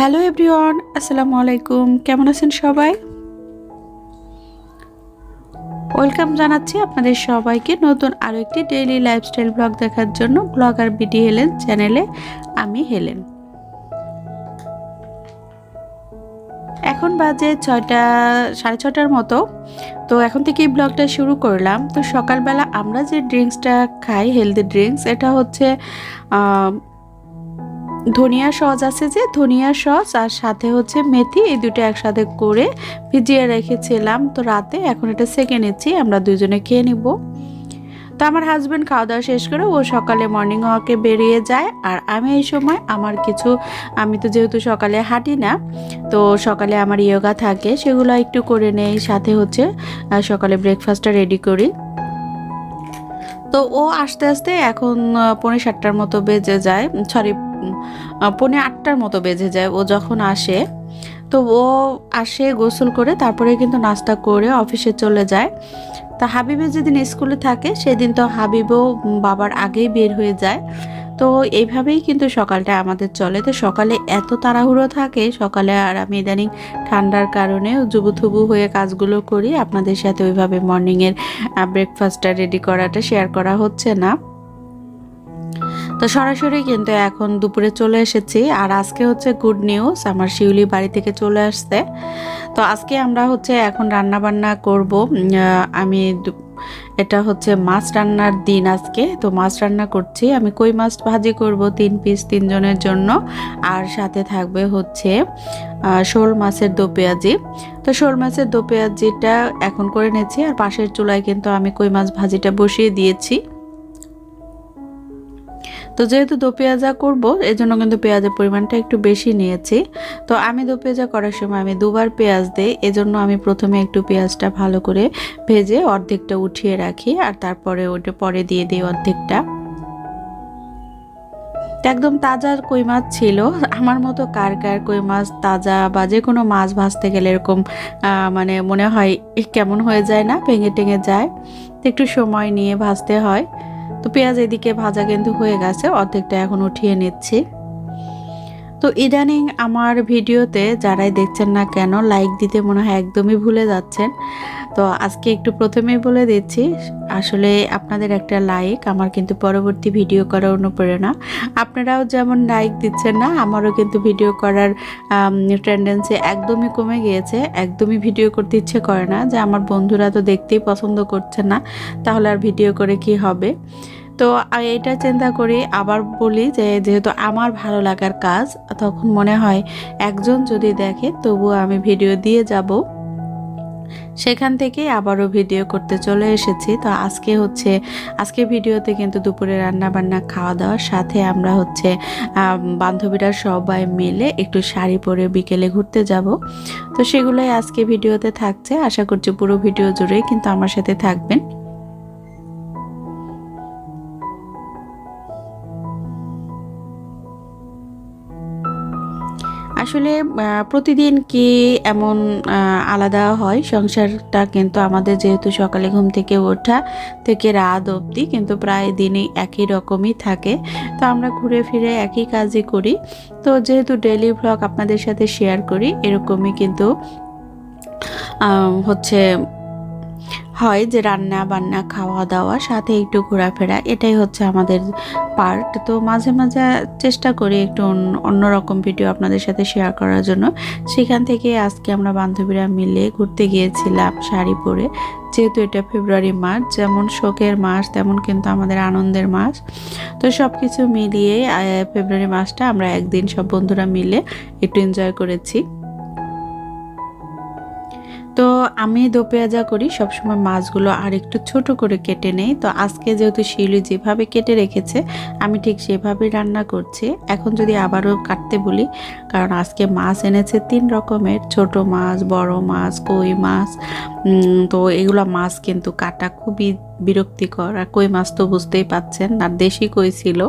Hello everyone, আসসালামু আলাইকুম। কেমন আছেন সবাই? ওয়েলকাম জানাচ্ছি আপনাদের সবাইকে নতুন আরও একটি ডেইলি লাইফস্টাইল ব্লগ দেখার জন্য ব্লগার বিডি হেলেন চ্যানেলে আমি হেলেন এখন বাজে ছয়টা, সাড়ে ছটার মতো। তো এখন থেকে এই ব্লগটা শুরু করলাম। তো সকালবেলা আমরা যে ড্রিঙ্কসটা খাই হেলদি ড্রিঙ্কস এটা হচ্ছে ধনিয়া সস আছে যে ধনিয়া সস আর সাথে হচ্ছে মেথি এই দুটো একসাথে করে ভিজিয়ে রেখেছিলাম। তো রাতে এখন এটা সেকে নিচ্ছি আমরা দুজনে খেয়ে নিব। তো আমার হাজব্যান্ড খাওয়া দাওয়া শেষ করে ও সকালে মর্নিং ওয়াকে বেরিয়ে যায়। আর আমি এই সময় আমার কিছু আমি তো যেহেতু সকালে হাঁটি না তো সকালে আমার ইয়োগা থাকে সেগুলো একটু করে নেই। সাথে হচ্ছে সকালে ব্রেকফাস্টটা রেডি করি। তো ও আস্তে আস্তে এখন আহ, পৌনে সাতটার মতো বেজে যায়। সরি পৌনে আটটার মতো বেজে যায়। ও যখন আসে, তো ও আসে গোসল করে, তারপরে কিন্তু নাস্তা করে অফিসে চলে যায়। তা হাবিবের যেদিন স্কুলে থাকে, সেদিন তো হাবিবও বাবার আগেই বের হয়ে যায়। তো এইভাবেই কিন্তু সকালটা আমাদের চলে। তো সকালে এত তাড়াহুড়ো থাকে, সকালে আর আমি ইদানিং ঠান্ডার কারণে জুবুথুবু হয়ে কাজগুলো করি। আপনাদের সাথে ওইভাবে মর্নিংয়ের ব্রেকফাস্টটা রেডি করাটা শেয়ার করা হচ্ছে না। তো সরাসরি কিন্তু এখন দুপুরে চলে এসেছি। আর আজকে হচ্ছে গুড নিউজ আমার শিউলি বাড়ি থেকে চলে আসছে। তো আজকে আমরা হচ্ছে এখন রান্না বান্না করব আমি এটা হচ্ছে মাছ রান্নার দিন আজকে। তো মাছ রান্না করছি। আমি কই মাছ ভাজি করব তিন পিস তিনজনের জন্য। আর সাথে থাকবে হচ্ছে শোল মাছের দো পেঁয়াজি। তো শোল মাছের দো পেঁয়াজিটা এখন করে নিয়েছি আর পাশের চুলায় কিন্তু আমি কই মাছ ভাজিটা বসিয়ে দিয়েছি। তো যেহেতু দো পেঁয়াজা করব জন্য কিন্তু পেঁয়াজের পরিমাণটা একটু বেশি নিয়েছি। তো আমি দো পেঁয়াজা করার সময় আমি দুবার পেঁয়াজ দিই, এজন্য আমি প্রথমে একটু পেঁয়াজটা ভালো করে ভেজে অর্ধেকটা উঠিয়ে রাখি, আর তারপরে ওটা পরে দিয়ে দিই অর্ধেকটা। একদম তাজা কই মাছ ছিল, আমার মতো কার কার কই মাছ তাজা বা যে কোনো মাছ ভাজতে গেলে এরকম মানে মনে হয় কেমন হয়ে যায় না, ভেঙে টেঙে যায় একটু সময় নিয়ে ভাজতে হয়। তো পেঁয়াজ এদিকে ভাজা কিন্তু হয়ে গেছে অর্ধেকটা এখন উঠিয়ে নিচ্ছি। তো ইদানিং আমার ভিডিওতে যারাই দেখছেন না কেন লাইক দিতে মনে হয় একদমই ভুলে যাচ্ছেন। তো আজকে একটু প্রথমেই বলে দিচ্ছি, আসলে আপনাদের একটা লাইক আমার কিন্তু পরবর্তী ভিডিও করার অনুপ্রেরণা। আপনারাও যেমন লাইক দিচ্ছেন না, আমারও কিন্তু ভিডিও করার টেন্ডেন্সি একদমই কমে গিয়েছে। একদমই ভিডিও করতে ইচ্ছে করে না যে আমার বন্ধুরা তো দেখতেই পছন্দ করছে না, তাহলে আর ভিডিও করে কি হবে? তো এটা চিন্তা করি, আবার বলি যে যেহেতু আমার ভালো লাগার কাজ, তখন মনে হয় একজন যদি দেখে তবুও আমি ভিডিও দিয়ে যাব। সেখান থেকে আবারও ভিডিও করতে চলে এসেছি। তো আজকে হচ্ছে, আজকে ভিডিওতে কিন্তু দুপুরে রান্না বান্না খাওয়া দাওয়ার সাথে আমরা হচ্ছে বান্ধবীরা সবাই মিলে একটু শাড়ি পরে বিকেলে ঘুরতে যাব। তো সেগুলোই আজকে ভিডিওতে থাকছে। আশা করছি পুরো ভিডিও জুড়েই কিন্তু আমার সাথে থাকবেন। আসলে প্রতিদিন কি এমন আলাদা হয়? সংসারটা কিন্তু আমাদের যেহেতু সকালে ঘুম থেকে ওঠা থেকে রাত অবধি কিন্তু প্রায় দিনই একই রকমই থাকে। তো আমরা ঘুরে ফিরে একই কাজই করি। তো যেহেতু ডেলি ব্লগ আপনাদের সাথে শেয়ার করি, এরকমই কিন্তু হচ্ছে হয় যে রান্না বান্না খাওয়া দাওয়া সাথে একটু ঘোরাফেরা, এটাই হচ্ছে আমাদের পার্ট তো মাঝে মাঝে চেষ্টা করি একটু অন্য- অন্যরকম ভিডিও আপনাদের সাথে শেয়ার করার জন্য। সেখান থেকে আজকে আমরা বান্ধবীরা মিলে ঘুরতে গিয়েছিলাম শাড়ি পরে যেহেতু এটা ফেব্রুয়ারি মাস, যেমন শোকের মাস, তেমন কিন্তু আমাদের আনন্দের মাস। তো সব কিছু মিলিয়ে ফেব্রুয়ারি মাসটা আমরা একদিন সব বন্ধুরা মিলে একটু এনজয় করেছি। তো আমি দো পেঁয়াজা করি, সবসময় মাছগুলো আর একটু ছোট করে কেটে নেই। তো আজকে যেহেতু শিউলি যেভাবে কেটে রেখেছে, আমি ঠিক সেভাবেই রান্না করছি। এখন যদি আবারও কাটতে বলি, কারণ আজকে মাছ এনেছে তিন রকমের, ছোট মাছ, বড় মাছ, কই মাছ তো এগুলো মাছ কিন্তু কাটা খুবই বিরক্তিকর। আর কই মাছ তো বুঝতেই পাচ্ছেন, আর দেশি কই ছিল,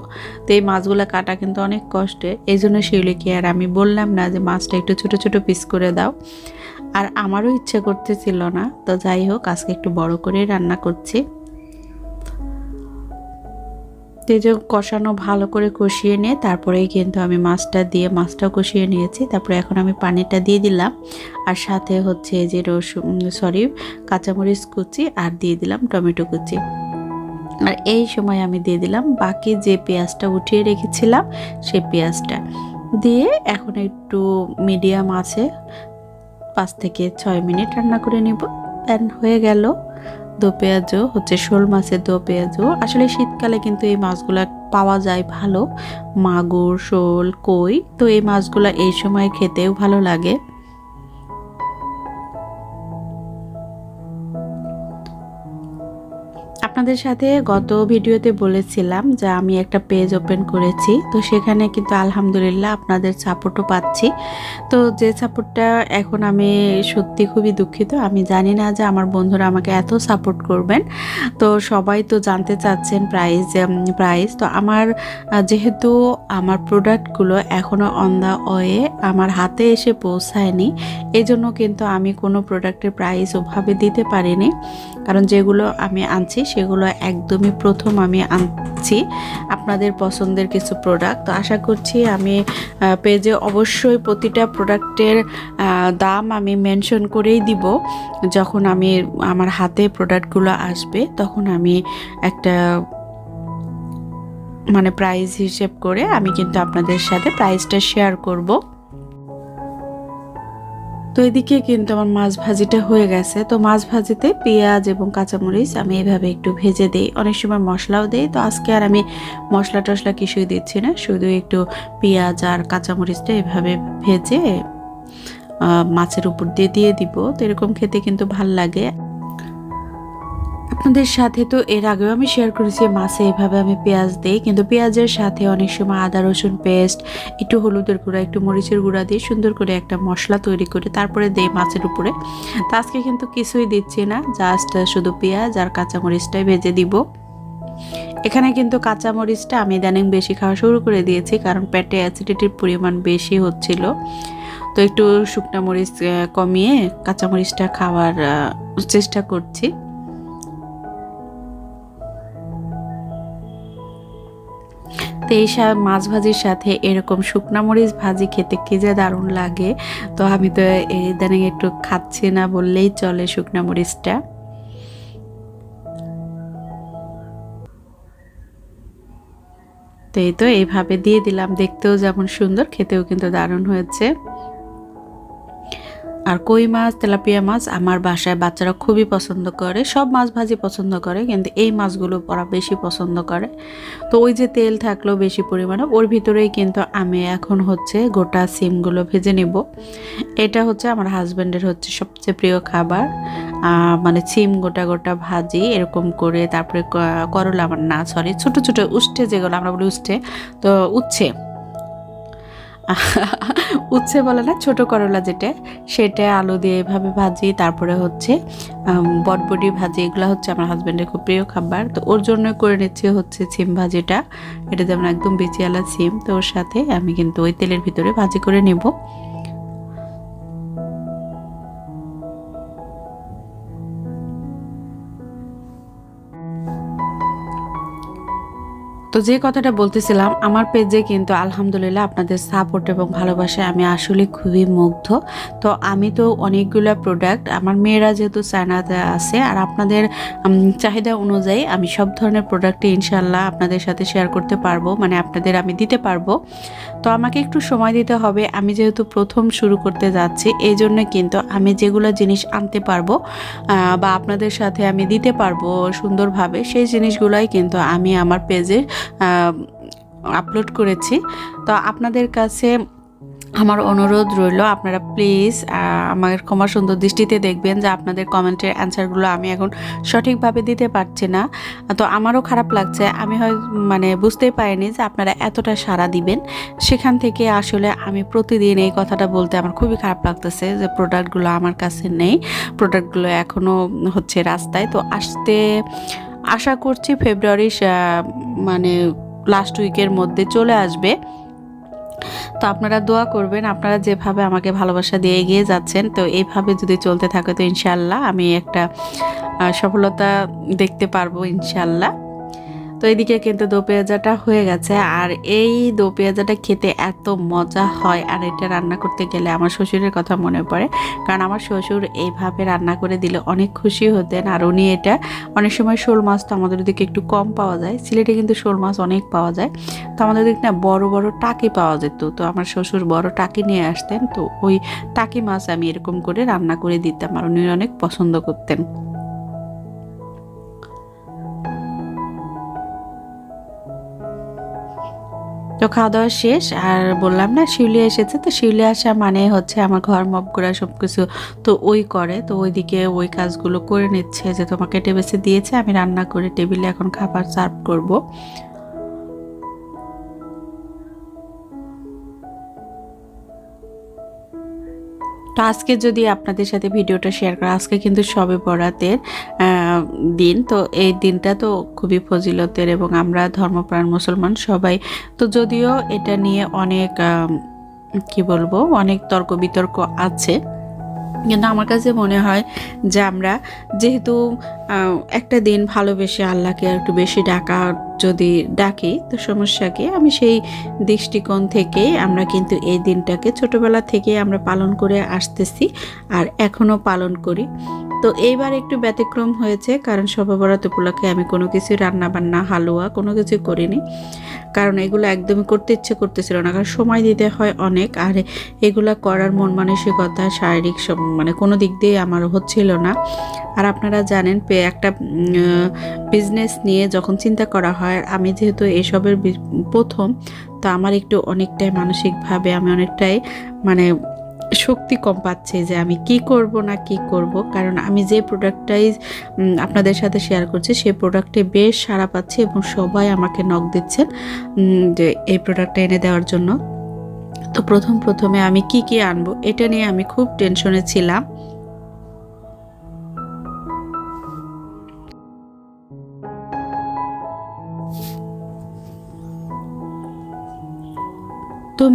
তো এই মাছগুলো কাটা কিন্তু অনেক কষ্টে এই জন্য শিউলিকে আর আমি বললাম না যে মাছটা একটু ছোট ছোট পিস করে দাও। আর আমারও ইচ্ছে করতেছিল না, তো যাই হোক, আজকে একটু বড় করে রান্না করছি। তো যে কষানো ভালো করে কষিয়ে নিয়ে, তারপরেই কিন্তু আমি মাছটা দিয়ে মাছটা কষিয়ে নিয়েছি। তারপরে এখন আমি পানিটা দিয়ে দিলাম, আর সাথে হচ্ছে যে রসুন সরি কাঁচামরিচ কুচি, আর দিয়ে দিলাম টমেটো কুচি। আর এই সময় আমি দিয়ে দিলাম বাকি যে পেঁয়াজটা উঠিয়ে রেখেছিলাম, সেই পেঁয়াজটা। দিয়ে এখন একটু মিডিয়াম আছে পাঁচ থেকে ছয় মিনিট রান্না করে নিব। প্যান হয়ে গেল দো পেঁয়াজও হচ্ছে শোল মাছের দো পেঁয়াজও আসলে শীতকালে কিন্তু এই মাছগুলো পাওয়া যায় ভালো। মাগুর, শোল, কই, তো এই মাছগুলো এই সময় খেতেও ভালো লাগে। আপনাদের সাথে গত ভিডিওতে বলেছিলাম যে আমি একটা পেজ ওপেন করেছি। তো সেখানে কিন্তু আলহামদুলিল্লাহ আপনাদের সাপোর্টও পাচ্ছি। তো যে সাপোর্টটা এখন আমি সত্যি খুবই দুঃখিত। আমি জানি না যে আমার বন্ধুরা আমাকে এত সাপোর্ট করবেন। তো সবাই তো জানতে চাচ্ছেন প্রাইস প্রাইস। তো আমার যেহেতু আমার প্রোডাক্টগুলো এখনও অন দ্য ওয়ে আমার হাতে এসে পৌঁছায়নি এই জন্য কিন্তু আমি কোনো প্রোডাক্টের প্রাইস ওভাবে দিতে পারিনি। কারণ যেগুলো আমি আনছি সেগুলো একদমই প্রথম আমি আনছি আপনাদের পছন্দের কিছু প্রোডাক্ট তো আশা করছি আমি পেজে অবশ্যই প্রতিটা প্রোডাক্টের দাম আমি মেনশন করেই দিব। যখন আমি আমার হাতে প্রোডাক্টগুলো আসবে, তখন আমি একটা মানে প্রাইস হিসেব করে আমি কিন্তু আপনাদের সাথে প্রাইসটা শেয়ার করব। তো এদিকে কিন্তু আমার মাছ ভাজিটা হয়ে গেছে। তো মাছ ভাজিতে পেঁয়াজ এবং কাঁচামরিচ আমি এভাবে একটু ভেজে দিই। অনেক সময় মশলাও দিই। তো আজকে আর আমি মশলা টশলা কিছুই দিচ্ছি না। শুধু একটু পেঁয়াজ আর কাঁচামরিচটা এভাবে ভেজে মাছের উপর দিয়ে দিয়ে দিব। তো এরকম খেতে কিন্তু ভালো লাগে। আপনাদের সাথে তো এর আগেও আমি শেয়ার করেছি, মাছে এভাবে আমি পেঁয়াজ দিই, কিন্তু পেঁয়াজের সাথে অনেক সময় আদা, রসুন পেস্ট একটু হলুদের গুঁড়া, একটু মরিচের গুঁড়া দিয়ে সুন্দর করে একটা মশলা তৈরি করে তারপরে দেই মাছের উপরে। তো আজকে কিন্তু কিছুই দিচ্ছি না জাস্ট শুধু পেঁয়াজ আর কাঁচামরিচটাই ভেজে দিব। এখানে কিন্তু কাঁচামরিচটা আমি ইদানিং বেশি খাওয়া শুরু করে দিয়েছি, কারণ পেটে অ্যাসিডিটির পরিমাণ বেশি হচ্ছিল। তো একটু শুকনা মরিচ কমিয়ে কাঁচামরিচটা খাওয়ার চেষ্টা করছি। তো এই মাছ ভাজির সাথে এরকম শুকনা মরিচ ভাজি খেতে কি যে দারুণ লাগে। তো আমি তো ইদানিং একটু খাচ্ছি না বললেই চলে শুকনা মরিচটা। তো এই তো এইভাবে দিয়ে দিলাম, দেখতেও যেমন সুন্দর, খেতেও কিন্তু দারুণ হয়েছে। আর কই মাছ, তেলাপিয়া মাছ আমার বাসায় বাচ্চারা খুবই পছন্দ করে, সব মাছ ভাজি পছন্দ করে, কিন্তু এই মাছগুলো ওরা বেশি পছন্দ করে। তো ওই যে তেল থাকল বেশি পরিমাণে, ওর ভিতরেই কিন্তু আমি এখন হচ্ছে গোটা সিমগুলো ভেজে নেব। এটা হচ্ছে আমার হাজব্যান্ডের হচ্ছে সবচেয়ে প্রিয় খাবার। মানে সিম গোটা গোটা ভাজি, এরকম করে, তারপরে করলা আমার না সরি ছোট ছোট উষ্ঠে যেগুলো আমরা বলি উষ্ঠে তো উচ্ছে। উচ্ছে বলে না, ছোট করলা যেটা, সেটা আলু দিয়ে এভাবে ভাজি, তারপরে হচ্ছে বটবটি ভাজি, এগুলো হচ্ছে আমার হাজব্যান্ডের খুব প্রিয় খাবার। তো ওর জন্য করে নিচ্ছি হচ্ছে সিম ভাজিটা। এটা যেমন একদম বেচিয়ালা সিম তো ওর সাথে আমি কিন্তু ওই তেলের ভিতরে ভাজি করে নেব। যে কথাটা বলতেছিলাম, আমার পেজে কিন্তু আলহামদুলিল্লাহ আপনাদের সাপোর্ট এবং ভালোবাসায় আমি আসলে খুবই মুগ্ধ। তো আমি তো অনেকগুলো প্রোডাক্ট আমার মেয়েরা যেহেতু চায়নাতে আছে, আর আপনাদের চাহিদা অনুযায়ী আমি সব ধরনের প্রোডাক্টই ইনশাল্লাহ আপনাদের সাথে শেয়ার করতে পারব মানে আপনাদের আমি দিতে পারব। তো আমাকে একটু সময় দিতে হবে, আমি যেহেতু প্রথম শুরু করতে যাচ্ছি এই জন্য কিন্তু আমি যেগুলো জিনিস আনতে পারব বা আপনাদের সাথে আমি দিতে পারব সুন্দরভাবে, সেই জিনিসগুলোই কিন্তু আমি আমার পেজে আপলোড করেছি। তো আপনাদের কাছে আমার অনুরোধ রইল, আপনারা প্লিজ আমার ক্ষমা সুন্দর দৃষ্টিতে দেখবেন যে আপনাদের কমেন্টের অ্যান্সারগুলো আমি এখন সঠিকভাবে দিতে পারছি না। তো আমারও খারাপ লাগছে, আমি হয় মানে বুঝতেই পারিনি যে আপনারা এতটা সাড়া দিবেন। সেখান থেকে আসলে আমি প্রতিদিন এই কথাটা বলতে আমার খুবই খারাপ লাগতেছে যে প্রোডাক্টগুলো আমার কাছে নেই প্রোডাক্টগুলো এখনও হচ্ছে রাস্তায়। তো আসতে আশা করছি ফেব্রুয়ারি মানে লাস্ট উইকের মধ্যে চলে আসবে। তো আপনারা দোয়া করবেন, আপনারা যেভাবে আমাকে ভালোবাসা দিয়ে এগিয়ে যাচ্ছেন, তো এইভাবে যদি চলতে থাকে তো ইনশাল্লাহ আমি একটা সফলতা দেখতে পারব ইনশাল্লাহ তো এদিকে কিন্তু দো পেঁয়াজাটা হয়ে গেছে। আর এই দো পেঁয়াজাটা খেতে এত মজা হয় আর এটা রান্না করতে গেলে আমার শ্বশুরের কথা মনে পড়ে। কারণ আমার শ্বশুর এইভাবে রান্না করে দিলে অনেক খুশি হতেন আর উনি এটা অনেক সময় শোল মাছ তো আমাদের দিকে একটু কম পাওয়া যায়। সিলেটে কিন্তু শোল মাছ অনেক পাওয়া যায়। তো আমাদের দিকে না বড় বড় টাকি পাওয়া যেত। তো আমার শ্বশুর বড় টাকি নিয়ে আসতেন। তো ওই টাকি মাছ আমি এরকম করে রান্না করে দিতাম আর উনি অনেক পছন্দ করতেন। তো খাওয়া দাওয়া শেষ, আর বললাম না শিউলি এসেছে, তো শিউলি আসা মানে হচ্ছে আমার ঘর মপ করা সব কিছু তো ওই করে, তো ওইদিকে ওই কাজগুলো করে নিচ্ছে যে তোমাকে টেবিসে দিয়েছে, আমি রান্না করে টেবিলে এখন খাবার সার্ভ করব। তো আজকে যদি আপনাদের সাথে ভিডিওটা শেয়ার করা, আজকে কিন্তু সবে বরাতের দিন। তো এই দিনটা তো খুবই ফজিলতের এবং আমরা ধর্মপ্রাণ মুসলমান সবাই। তো যদিও এটা নিয়ে অনেক কি বলব, অনেক তর্ক বিতর্ক আছে। কিন্তু আমার কাছে মনে হয় যে আমরা যেহেতু একটা দিন ভালোবেসে আল্লাহকে একটু বেশি ডাকা যদি ডাকি, তো সমস্যাকে আমি সেই দৃষ্টিকোণ থেকে আমরা কিন্তু এই দিনটাকে ছোটবেলা থেকে আমরা পালন করে আসতেছি আর এখনও পালন করি। তো এইবার একটু ব্যতিক্রম হয়েছে, কারণ সর্ববরাত উপলক্ষে আমি কোনো কিছু রান্না বান্না হালুয়া কোনো কিছু করিনি। কারণ এগুলো একদমই করতে ইচ্ছে করতেছিল না, কারণ সময় দিতে হয় অনেক, আর এগুলো করার মন মানসিকতা, শারীরিক মানে কোনো দিক দিয়ে আমার হচ্ছিল না। আর আপনারা জানেন একটা বিজনেস নিয়ে যখন চিন্তা করা হয়, আমি যেহেতু এসবের প্রথম, তো আমার একটু অনেকটাই মানসিকভাবে আমি অনেকটাই মানে শক্তি কম পাচ্ছে যে আমি কি করব না কি করব। কারণ আমি যে প্রোডাক্টটাই আপনাদের সাথে শেয়ার করছি, সেই প্রোডাক্টে বেশ সাড়া পাচ্ছে এবং সবাই আমাকে নখ দিচ্ছেন যে এই প্রোডাক্টটা এনে দেওয়ার জন্য। তো প্রথম প্রথমে আমি কি কি আনব, এটা নিয়ে আমি খুব টেনশনে ছিলাম।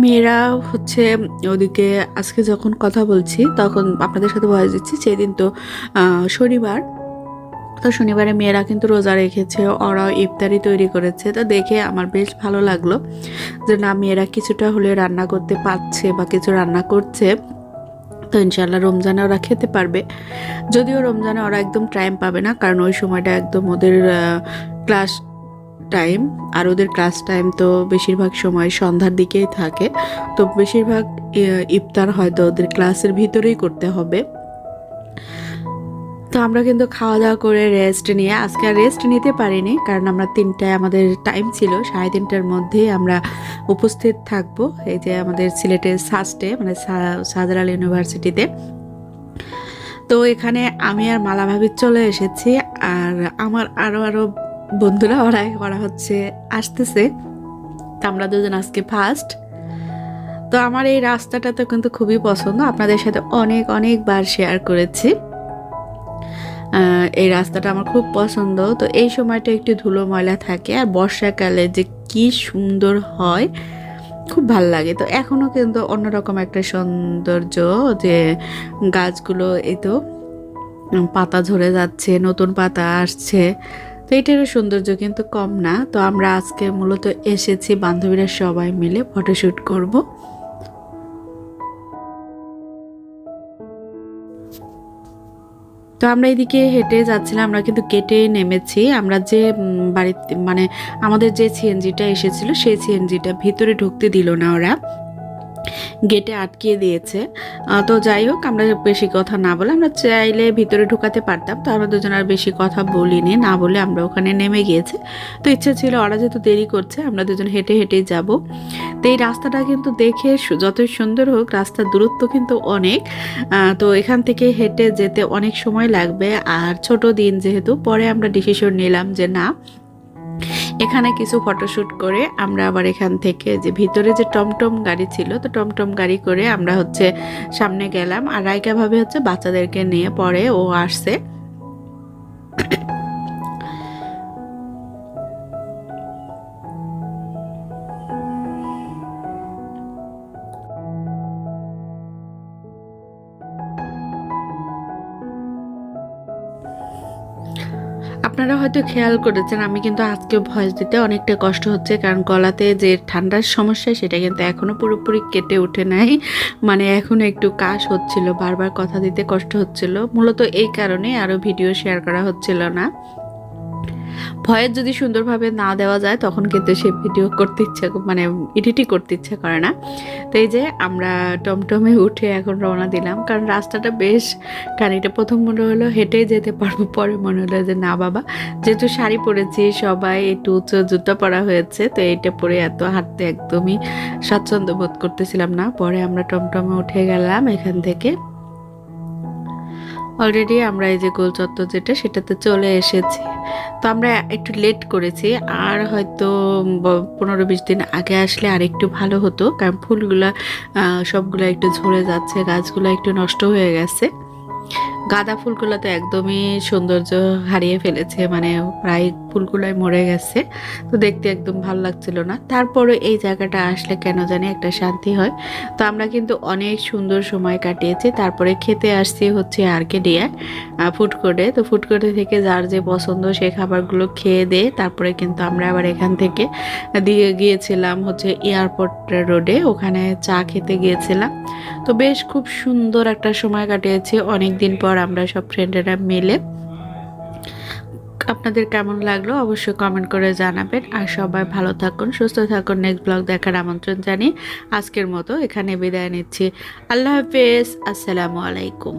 মেয়েরা হচ্ছে ওদিকে আজকে যখন কথা বলছি, তখন আপনাদের সাথে ভয় দিচ্ছি, সেদিন তো শনিবার। তো শনিবারে মেয়েরা কিন্তু রোজা রেখেছে ওরা ইফতারি তৈরি করেছে। তো দেখে আমার বেশ ভালো লাগল যে, না, মেয়েরা কিছুটা হলে রান্না করতে পারছে বা কিছু রান্না করছে। তো ইনশাল্লাহ রমজানে ওরা খেতে পারবে। যদিও রমজানে ওরা একদম টাইম পাবে না, কারণ ওই সময়টা একদম ওদের ক্লাস টাইম আর ওদের ক্লাস টাইম তো বেশিরভাগ সময় সন্ধ্যার দিকেই থাকে। তো বেশিরভাগ ইফতার হয়তো ওদের ক্লাসের ভিতরেই করতে হবে। তো আমরা কিন্তু খাওয়া দাওয়া করে রেস্ট নিয়ে, আজকে আর রেস্ট নিতে পারিনি, কারণ আমরা তিনটায় আমাদের টাইম ছিল। সাড়ে তিনটার মধ্যেই আমরা উপস্থিত থাকব, এই যে আমাদের সিলেটের সাস্টে মানে সাজরাল ইউনিভার্সিটিতে তো এখানে আমি আর মালা ভাবি চলে এসেছি, আর আমার আরও আরও বন্ধুরা, ওরা করা হচ্ছে আসতেছে। আমরা দুজন আজকে ফার্স্ট তো আমার এই রাস্তাটা তো কিন্তু খুবই পছন্দ। আপনাদের সাথে অনেক, অনেকবার শেয়ার করেছি। এই রাস্তাটা আমার খুব পছন্দ। তো এই সময়টা একটু ধুলো ময়লা থাকে আর বর্ষাকালে যে কি সুন্দর হয়, খুব ভালো লাগে। তো এখনও কিন্তু অন্যরকম একটা সৌন্দর্য যে গাছগুলো এই তো পাতা ঝরে যাচ্ছে, নতুন পাতা আসছে। তো এটারও সৌন্দর্য কিন্তু কম না। তো আমরা আজকে মূলত এসেছি বান্ধবীরা সবাই মিলে ফটোশ্যুট করব। তো আমরা এদিকে হেঁটে যাচ্ছিলাম, আমরা কিন্তু কেটে নেমেছি। আমরা যে বাড়িতে মানে আমাদের যে সিএনজিটা এসেছিল, সেই সিএনজিটা ভিতরে ঢুকতে দিল না ওরা। গেটে আটকিয়ে দিয়েছে। তো যাই হোক, আমরা বেশি কথা না বলে আমরা চাইলে ভিতরে ঢুকাতে পারতাম। তো আমরা দুজন আর বেশি কথা বলিনি, না বলে আমরা ওখানে নেমে গিয়েছে। তো ইচ্ছা ছিল, ওরা যেহেতু দেরি করছে, আমরা দুজন হেঁটে হেঁটেই যাব। তো এই রাস্তাটা কিন্তু দেখে যতই সুন্দর হোক রাস্তার দূরত্ব কিন্তু অনেক। তো এখান থেকে হেঁটে যেতে অনেক সময় লাগবে। আর ছোট দিন যেহেতু, পরে আমরা ডিসিশন নিলাম যে না এখানে কিছু ফটোশ্যুট করে আমরা আবার এখান থেকে যে ভিতরে যে টমটম গাড়ি ছিল, তো টমটম গাড়ি করে আমরা হচ্ছে সামনে গেলাম। আর রায়কাভাবে হচ্ছে বাচ্চাদেরকে নিয়ে পরে ও আসছে। হয়তো খেয়াল করেছেন, আমি কিন্তু আজকে ভয়েস দিতে অনেকটা কষ্ট হচ্ছে, কারণ গলাতে যে ঠান্ডার সমস্যা সেটা কিন্তু এখনও পুরোপুরি কেটে উঠে নাই। মানে এখনও একটু কাশ হচ্ছিল, বারবার কথা দিতে কষ্ট হচ্ছিল। মূলত এই কারণে আরও ভিডিও শেয়ার করা হচ্ছিল না। ভয়েস যদি সুন্দরভাবে না দেওয়া যায়, তখন কিন্তু সে ভিডিও করতে ইচ্ছা মানে এডিটই করতে ইচ্ছা করে না। তো এই যে আমরা টমটমে উঠে এখন রওনা দিলাম, কারণ রাস্তাটা বেশ গাড়িটা প্রথম মনে হলো হেঁটেই যেতে পারব, পরে মনে হলো যে না বাবা, যেহেতু শাড়ি পরেছি, সবাই একটু উঁচু জুতো পরা হয়েছে, তো এইটা পরে এত হাঁটতে একদমই স্বাচ্ছন্দ্য বোধ করতেছিলাম না। পরে আমরা টমটমে উঠে গেলাম এখান থেকে। অলরেডি আমরা এই যে গোল চত্বর যেটা, সেটাতে চলে এসেছি। তো আমরা একটু লেট করেছি, আর হয়তো পনেরো বিশ দিন আগে আসলে আর একটু ভালো হতো, কারণ ফুলগুলা সবগুলো একটু ঝরে যাচ্ছে, গাছগুলো একটু নষ্ট হয়ে গেছে। গাঁদা ফুলগুলো তো একদমই সৌন্দর্য হারিয়ে ফেলেছে মানে প্রায় ফুলগুলোই মরে গেছে। তো দেখতে একদম ভালো লাগছিল না। তারপরে এই জায়গাটা আসলে কেন জানি একটা শান্তি হয়। তো আমরা কিন্তু অনেক সুন্দর সময় কাটিয়েছি। তারপরে খেতে আসছি হচ্ছে আর্কেডিয়া ফুড কোর্টে তো ফুড কোর্টে থেকে যার যে পছন্দ সেই খাবারগুলো খেয়ে দিয়ে। তারপরে কিন্তু আমরা আবার এখান থেকে দিয়ে গিয়েছিলাম হচ্ছে এয়ারপোর্ট রোডে। ওখানে চা খেতে গিয়েছিলাম। তো বেশ খুব সুন্দর একটা সময় কাটিয়েছি। অনেক দিন পর আমরা সব ফ্রেন্ডেরা মিলে আপনাদের কেমন লাগল অবশ্যই কমেন্ট করে জানাবেন। আর সবাই ভালো থাকুন, সুস্থ থাকুন। নেক্সট ব্লগ দেখার আমন্ত্রণ জানি আজকের মতো এখানে বিদায় নিচ্ছি। আল্লাহ হাফেজ, আসসালামু আলাইকুম।